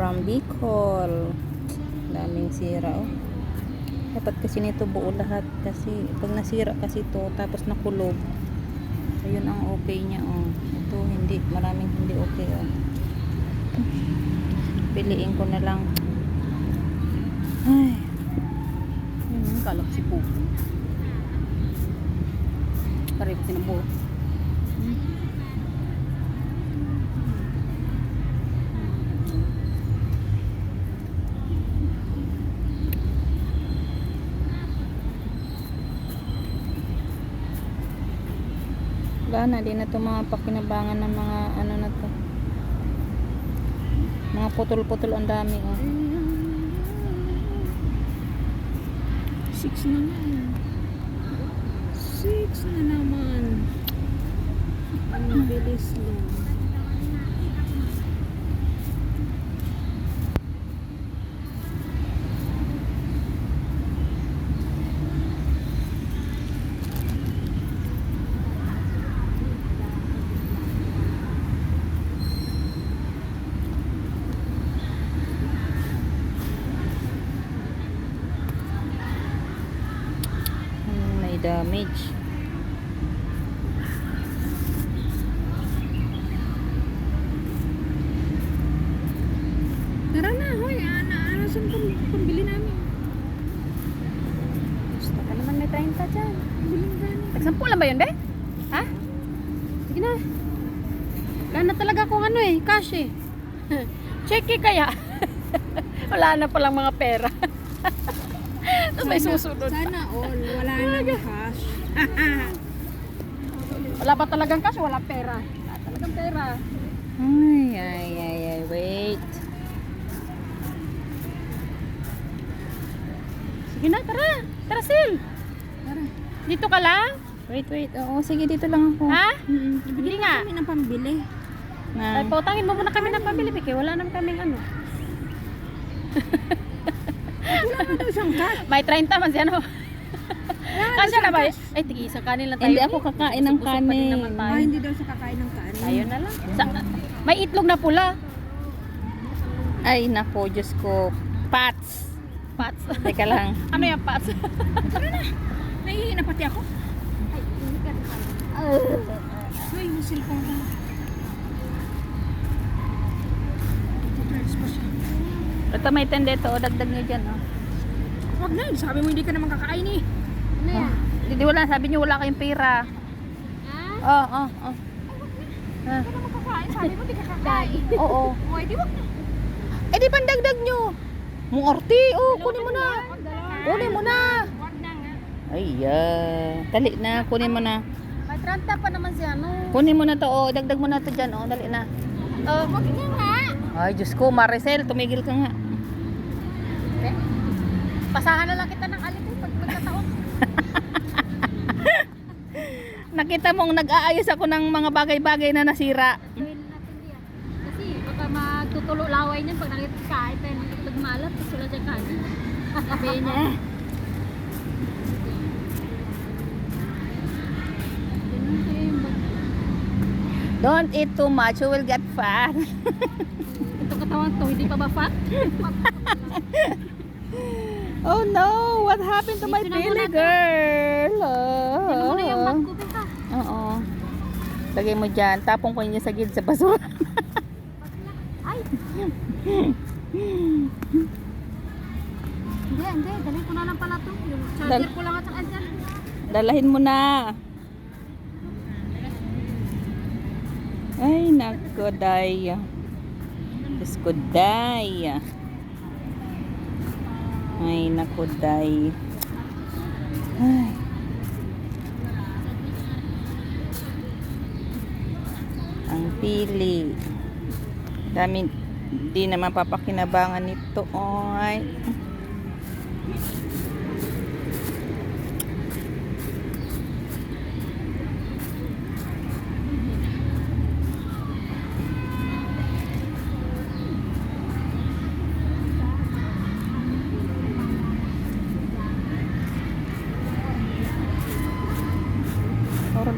from Bicol. Daming sira oh. Dapat kasi nito buo lahat kasi pag nasira kasi to tapos nakulog. Ayun ang okay niya oh. Ito hindi, maraming hindi okay oh. Piliin ko na lang. Ay. Yun, ang kalap si Pupo. Pareho sinubo. Wala na, di na to mga pakinabangan ng mga ano na to. Mga putol-putol ang dami oh. Six na naman. Six na naman. Ang bilis lang. Hmm, may damage. Tara na, hoy. Ana, ano saan pang, pambili namin? Gusto ka naman may 30 dyan. Biling gani. Tagsampu lang ba yun, be? Ha? Sige na. Wala na talaga akong ano eh, cash eh. Check kaya. Wala na palang mga pera. Tapos may susunod. Sana all. Wala nang cash. Wala pa talagang cash, wala pera. Wala talagang pera. Ay, ay, ay, ay, wait. Sige na, tara. Tara, Sil. Tara. Dito ka lang? Wait, wait. Oo, sige, dito lang ako. Ha? Bibili nga. Kami ng pambili. Ay, pautangin mo muna kami ng pamili, Biki. Wala naman kaming ano. May 30 man siya, no? Kasya na ba? Ay, tigi isang kanin lang tayo. Hindi ako kakain ng kanin. Ah, hindi daw siya kakain ng kanin. Ayun na lang. Sa, may itlog na pula. Ay, nako, Diyos ko. Pats. Pats. Teka lang. ano yung pats? Nahihihi na pati ako. Ay, hindi ka Uy, yung cellphone ko. Ito, pa siya. Ito may tende ito. Dagdag nyo dyan. Oh. Wag na, sabi mo hindi ka naman kakain eh. Ano yan? Hindi wala. Sabi nyo wala kayong pera. Ha? Oh, oh, oh. Ah, Hindi ka naman kakain, sabi mo hindi ka kakain. Oo. Uy, di wag na. Eh di pandagdag nyo. Muorti. Oh, kunin mo na. Kunin mo na. Wag na nga. Ay, ah. Dali na. Kunin mo na. May 30 pa naman siya, no? Kunin mo na to. Oh, dagdag mo na to dyan. Oh, dali na. Oh, wag na nga. Ay, Diyos ko. Maricel, tumigil ka nga. Pasahan na lang kita ng alipin pag magkataon. Nakita mong nag-aayos ako ng mga bagay-bagay na nasira. Gawin natin yan. Kasi baka magtutulo laway niyan pag nakita kahit tayo ng itlog malat, tapos wala dyan kanin. Niya. Kayo yung bag- Don't eat too much, you will get fat. Ito katawan to, hindi pa ba fat? Oh no, what happened to my Dito to. girl? Muna yung bag Oh. ko, Beka. Oo. Lagay mo dyan, tapong ko niya sa gilid sa basura. Ay! Hindi, hindi. Dalhin ko na lang pala to. Yung charger Dal- ko lang at saka dyan. Dalahin mo na. Ay, nako, day. Diyos ko, day. Ay, nako, day. Ay. Ang pili. Dami, di naman papakinabangan nito. Ay. Puro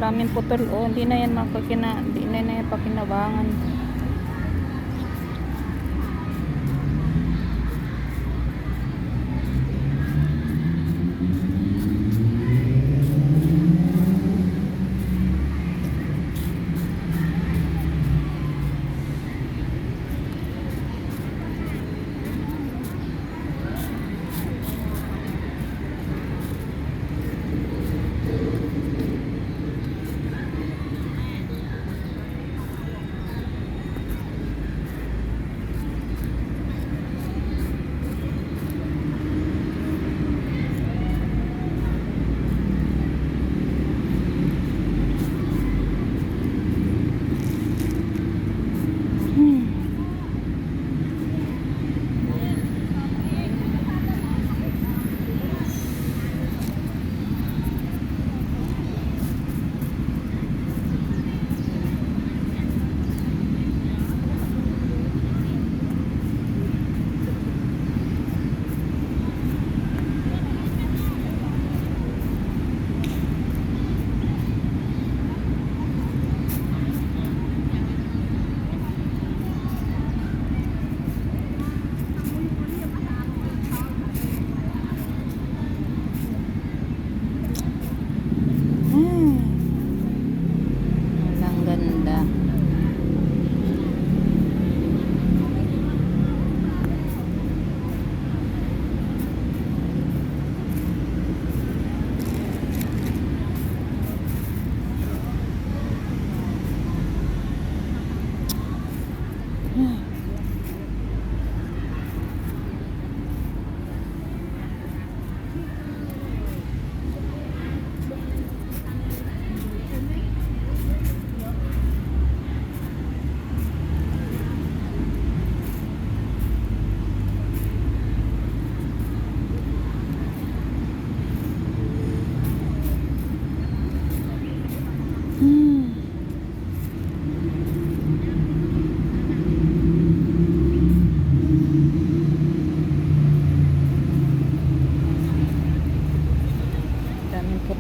daming putol. Oh, hindi na yan makakina, hindi na, na yan pakinabangan.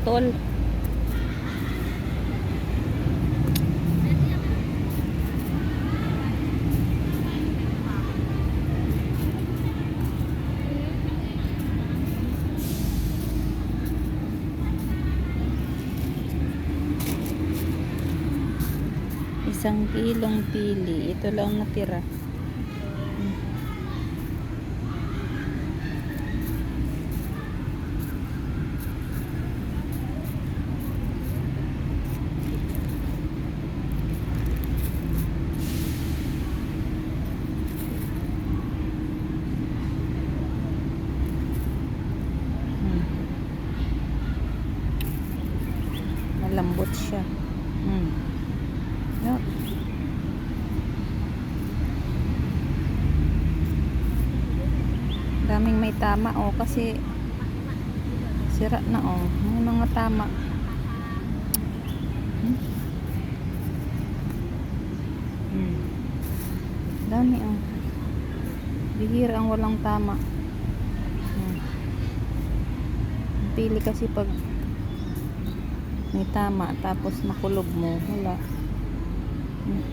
tol. isang kilong pili ito lang natira Malambot siya. Hmm. No. Daming may tama oh kasi sira na oh. May mga tama. Hmm. Hmm. Dami oh. Bihira ang walang tama. Hmm. Pili kasi pag may tama tapos nakulog mo wala hmm.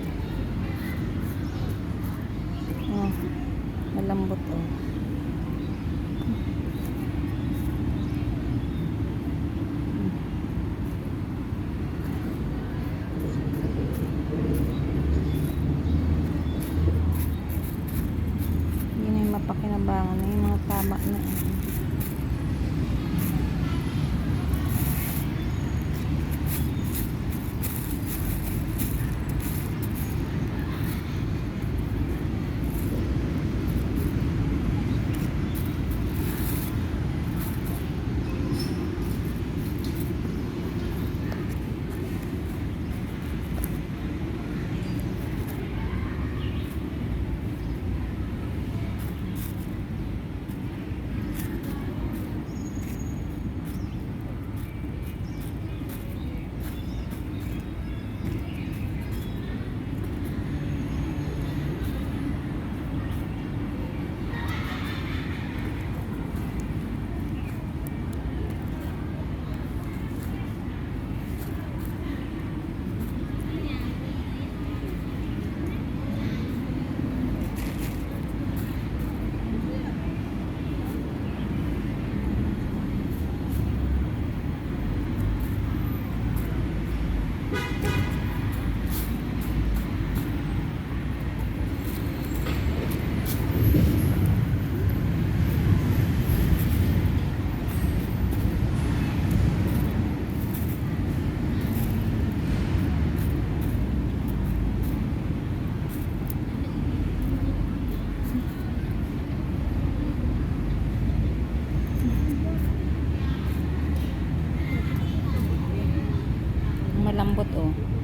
oh, malambot oh malambot oh.